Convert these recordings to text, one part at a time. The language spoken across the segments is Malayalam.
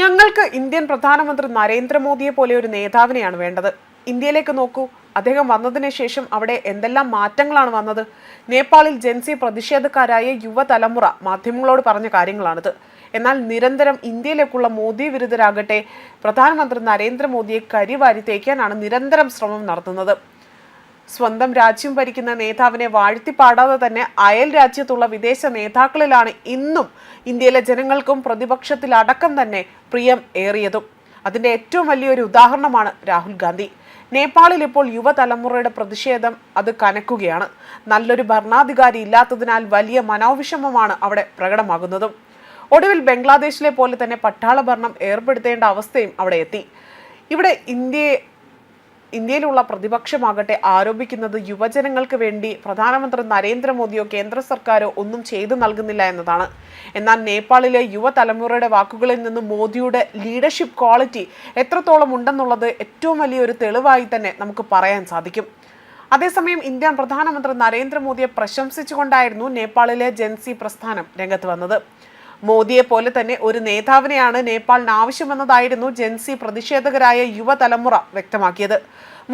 ഞങ്ങൾക്ക് ഇന്ത്യൻ പ്രധാനമന്ത്രി നരേന്ദ്രമോദിയെ പോലെ ഒരു നേതാവിനെയാണ് വേണ്ടത്. ഇന്ത്യയിലേക്ക് നോക്കൂ. അദ്ദേഹം വന്നതിന് ശേഷം അവിടെ എന്തെല്ലാം മാറ്റങ്ങളാണ് വന്നത്? നേപ്പാളിൽ ജൻസി പ്രതിഷേധക്കാരായ യുവതലമുറ മാധ്യമങ്ങളോട് പറഞ്ഞ കാര്യങ്ങളാണിത്. എന്നാൽ നിരന്തരം ഇന്ത്യയിലേക്കുള്ള മോദി വിരുദ്ധരാകട്ടെ പ്രധാനമന്ത്രി നരേന്ദ്രമോദിയെ കരിവാരി തേക്കാനാണ് നിരന്തരം ശ്രമം നടത്തുന്നത്. സ്വന്തം രാജ്യം ഭരിക്കുന്ന നേതാവിനെ വാഴ്ത്തിപ്പാടാതെ തന്നെ അയൽ രാജ്യത്തുള്ള വിദേശ നേതാക്കളിലാണ് ഇന്നും ഇന്ത്യയിലെ ജനങ്ങൾക്കും പ്രതിപക്ഷത്തിലടക്കം തന്നെ പ്രിയം ഏറിയതും. അതിന്റെ ഏറ്റവും വലിയൊരു ഉദാഹരണമാണ് രാഹുൽ ഗാന്ധി. നേപ്പാളിൽ ഇപ്പോൾ യുവതലമുറയുടെ പ്രതിഷേധം അത് കനക്കുകയാണ്. നല്ലൊരു ഭരണാധികാരി ഇല്ലാത്തതിനാൽ വലിയ മനോവിഷമമാണ് അവിടെ പ്രകടമാകുന്നതും. ഒടുവിൽ ബംഗ്ലാദേശിലെ പോലെ തന്നെ പട്ടാള ഭരണം ഏർപ്പെടുത്തേണ്ട അവസ്ഥയും അവിടെ എത്തി. ഇവിടെ ഇന്ത്യയെ ഇന്ത്യയിലുള്ള പ്രതിപക്ഷമാകട്ടെ ആരോപിക്കുന്നത് യുവജനങ്ങൾക്ക് വേണ്ടി പ്രധാനമന്ത്രി നരേന്ദ്രമോദിയോ കേന്ദ്ര സർക്കാരോ ഒന്നും ചെയ്തു നൽകുന്നില്ല എന്നതാണ്. എന്നാൽ നേപ്പാളിലെ യുവതലമുറയുടെ വാക്കുകളിൽ നിന്ന് മോദിയുടെ ലീഡർഷിപ്പ് ക്വാളിറ്റി എത്രത്തോളം ഉണ്ടെന്നുള്ളത് ഏറ്റവും വലിയൊരു തെളിവായി തന്നെ നമുക്ക് പറയാൻ സാധിക്കും. അതേസമയം ഇന്ത്യൻ പ്രധാനമന്ത്രി നരേന്ദ്രമോദിയെ പ്രശംസിച്ചുകൊണ്ടായിരുന്നു നേപ്പാളിലെ ജൻസി പ്രസ്ഥാനം രംഗത്ത് വന്നത്. മോദിയെ പോലെ തന്നെ ഒരു നേതാവിനെയാണ് നേപ്പാളിന് ആവശ്യമെന്നതായിരുന്നു ജൻസി പ്രതിഷേധകരായ യുവതലമുറ വ്യക്തമാക്കിയത്.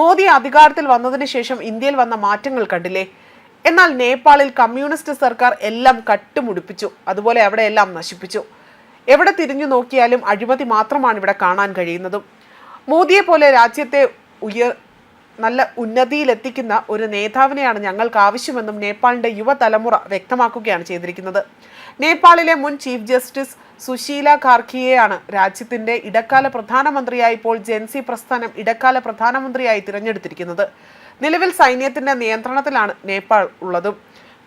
മോദി അധികാരത്തിൽ വന്നതിന് ശേഷം ഇന്ത്യയിൽ വന്ന മാറ്റങ്ങൾ കണ്ടില്ലേ? എന്നാൽ നേപ്പാളിൽ കമ്മ്യൂണിസ്റ്റ് സർക്കാർ എല്ലാം കട്ടുമുടിപ്പിച്ചു. അതുപോലെ അവിടെ എല്ലാം നശിപ്പിച്ചു. എവിടെ തിരിഞ്ഞു നോക്കിയാലും അഴിമതി മാത്രമാണ് ഇവിടെ കാണാൻ കഴിയുന്നതും. മോദിയെ പോലെ രാജ്യത്തെ ഉയർ നല്ല ഉന്നതിയിലെത്തിക്കുന്ന ഒരു നേതാവിനെയാണ് ഞങ്ങൾക്ക് ആവശ്യമെന്നും നേപ്പാളിന്റെ യുവതലമുറ വ്യക്തമാക്കുകയാണ് ചെയ്തിരിക്കുന്നത്. നേപ്പാളിലെ മുൻ ചീഫ് ജസ്റ്റിസ് സുശീല കാർക്കിയെയാണ് രാജ്യത്തിന്റെ ഇടക്കാല പ്രധാനമന്ത്രിയായി ഇപ്പോൾ ജെൻസി പ്രസ്ഥാനം ഇടക്കാല പ്രധാനമന്ത്രിയായി തിരഞ്ഞെടുത്തിരിക്കുന്നത്. നിലവിൽ സൈന്യത്തിന്റെ നിയന്ത്രണത്തിലാണ് നേപ്പാൾ ഉള്ളതും.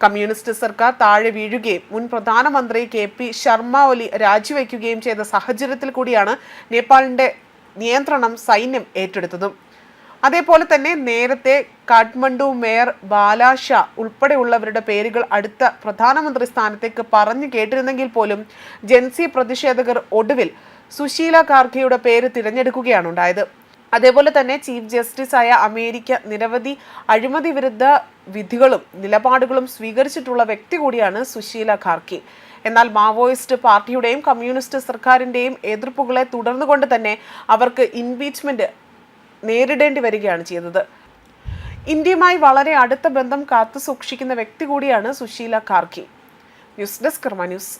കമ്മ്യൂണിസ്റ്റ് സർക്കാർ താഴെ വീഴുകയും മുൻ പ്രധാനമന്ത്രി കെ പി ശർമ്മ ഒലി രാജിവെക്കുകയും ചെയ്ത സാഹചര്യത്തിൽ കൂടിയാണ് നേപ്പാളിന്റെ നിയന്ത്രണം സൈന്യം ഏറ്റെടുത്തതും. അതേപോലെ തന്നെ നേരത്തെ കാഠ്മണ്ഡു മേയർ ബാലാഷ ഉൾപ്പെടെയുള്ളവരുടെ പേരുകൾ അടുത്ത പ്രധാനമന്ത്രി സ്ഥാനത്തേക്ക് പറഞ്ഞു കേട്ടിരുന്നെങ്കിൽ പോലും ജൻസി പ്രതിഷേധകർ ഒടുവിൽ സുശീല കാർഖെയുടെ പേര് തിരഞ്ഞെടുക്കുകയാണ് ഉണ്ടായത്. അതേപോലെ തന്നെ ചീഫ് ജസ്റ്റിസായ അമേരിക്ക നിരവധി അഴിമതി വിരുദ്ധ വിധികളും നിലപാടുകളും സ്വീകരിച്ചിട്ടുള്ള വ്യക്തി കൂടിയാണ് സുശീല ഖാർക്കി എന്നാൽ മാവോയിസ്റ്റ് പാർട്ടിയുടെയും കമ്മ്യൂണിസ്റ്റ് സർക്കാരിന്റെയും എതിർപ്പുകളെ തുടർന്നുകൊണ്ട് തന്നെ അവർക്ക് ഇംപീച്ച്മെന്റ് നേരിടേണ്ടി വരികയാണ് ചെയ്തത്. ഇന്ത്യയുമായി വളരെ അടുത്ത ബന്ധം കാത്തു സൂക്ഷിക്കുന്ന വ്യക്തി കൂടിയാണ് Sushila Karki. News desk Karma news.